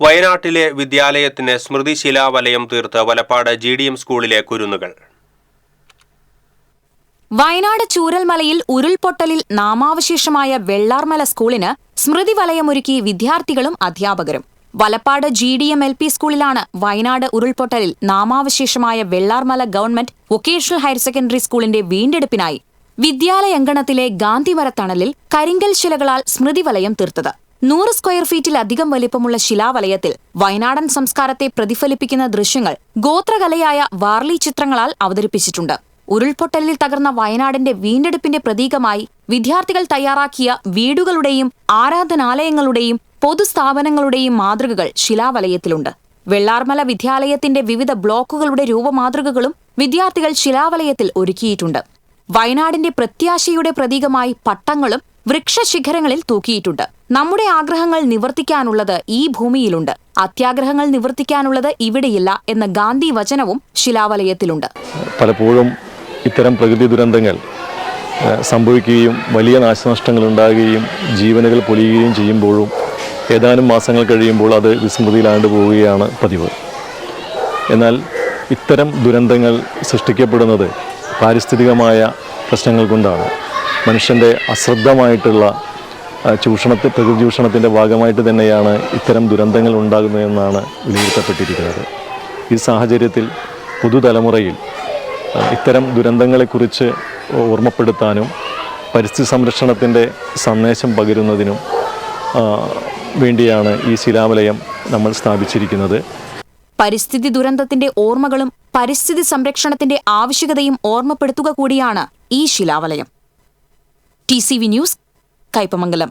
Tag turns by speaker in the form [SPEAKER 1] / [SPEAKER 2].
[SPEAKER 1] വയനാട്ടിലെ വിദ്യാലയത്തിന് സ്മൃതിശിലാവലയം തീർത്ത് Valappad G D M സ്കൂളിലെ കുരുന്നുകൾ.
[SPEAKER 2] വയനാട് ചൂരൽമലയിൽ ഉരുൾപൊട്ടലിൽ നാമാവശേഷമായ വെള്ളാർമല സ്കൂളിന് സ്മൃതി വലയമൊരുക്കി വിദ്യാർത്ഥികളും അധ്യാപകരും. Valappad G D M L P സ്കൂളിലാണ് വയനാട് ഉരുൾപൊട്ടലിൽ നാമാവശേഷമായ Vellarmala government vocational higher secondary സ്കൂളിന്റെ വീണ്ടെടുപ്പിനായി വിദ്യാലയങ്കണത്തിലെ ഗാന്ധിമരത്തണലിൽ കരിങ്കൽ ശിലകളാൽ സ്മൃതിവലയം തീർത്തത്. നൂറ് സ്ക്വയർ ഫീറ്റിലധികം വലിപ്പമുള്ള ശിലാവലയത്തിൽ വയനാടൻ സംസ്കാരത്തെ പ്രതിഫലിപ്പിക്കുന്ന ദൃശ്യങ്ങൾ ഗോത്രകലയായ വാർലി ചിത്രങ്ങളാൽ അവതരിപ്പിച്ചിട്ടുണ്ട്. ഉരുൾപൊട്ടലിൽ തകർന്ന വയനാടിന്റെ വീണ്ടെടുപ്പിന്റെ പ്രതീകമായി വിദ്യാർത്ഥികൾ തയ്യാറാക്കിയ വീടുകളുടെയും ആരാധനാലയങ്ങളുടെയും പൊതുസ്ഥാപനങ്ങളുടെയും മാതൃകകൾ ശിലാവലയത്തിലുണ്ട്. വെള്ളാർമല വിദ്യാലയത്തിന്റെ വിവിധ ബ്ലോക്കുകളുടെ രൂപമാതൃകകളും വിദ്യാർത്ഥികൾ ശിലാവലയത്തിൽ ഒരുക്കിയിട്ടുണ്ട്. വയനാടിന്റെ പ്രത്യാശയുടെ പ്രതീകമായി പട്ടങ്ങളും വൃക്ഷശിഖരങ്ങളിൽ തൂക്കിയിട്ടുണ്ട്. നമ്മുടെ ആഗ്രഹങ്ങൾ നിവർത്തിക്കാനുള്ളത് ഈ ഭൂമിയിലുണ്ട്. അത്യാഗ്രഹങ്ങൾ നിവർത്തിക്കാനുള്ളത് ഇവിടെയില്ല എന്ന ഗാന്ധി വചനവും ശിലാവലയത്തിലുണ്ട്.
[SPEAKER 3] പലപ്പോഴും ഇത്തരം പ്രകൃതി ദുരന്തങ്ങൾ സംഭവിക്കുകയും വലിയ നാശനഷ്ടങ്ങൾ ഉണ്ടാകുകയും ജീവനുകൾ പൊലിയുകയും ചെയ്യുമ്പോഴും ഏതാനും മാസങ്ങൾ കഴിയുമ്പോൾ അത് വിസ്മൃതിയിലാണ്ട് പോവുകയാണ് പതിവ്. എന്നാൽ ഇത്തരം ദുരന്തങ്ങൾ സൃഷ്ടിക്കപ്പെടുന്നത് പാരിസ്ഥിതികമായ പ്രശ്നങ്ങൾ കൊണ്ടാണ്. മനുഷ്യന്റെ അശ്രദ്ധമായിട്ടുള്ള ചൂഷണത്തെ പ്രകൃതി ചൂഷണത്തിന്റെ ഭാഗമായിട്ട് തന്നെയാണ് ഇത്തരം ദുരന്തങ്ങൾ ഉണ്ടാകുന്നതെന്നാണ് വിലയിരുത്തപ്പെട്ടിരിക്കുന്നത്. ഈ സാഹചര്യത്തിൽ പുതുതലമുറയിൽ ഇത്തരം ദുരന്തങ്ങളെക്കുറിച്ച് ഓർമ്മപ്പെടുത്താനും പരിസ്ഥിതി സംരക്ഷണത്തിന്റെ സന്ദേശം പകരുന്നതിനും വേണ്ടിയാണ് ഈ ശിലാവലയം നമ്മൾ സ്ഥാപിച്ചിരിക്കുന്നത്.
[SPEAKER 2] പരിസ്ഥിതി ദുരന്തത്തിന്റെ ഓർമ്മകളും പരിസ്ഥിതി സംരക്ഷണത്തിന്റെ ആവശ്യകതയും ഓർമ്മപ്പെടുത്തുക കൂടിയാണ് ഈ ശിലാവലയം. T news Kaipamangalam.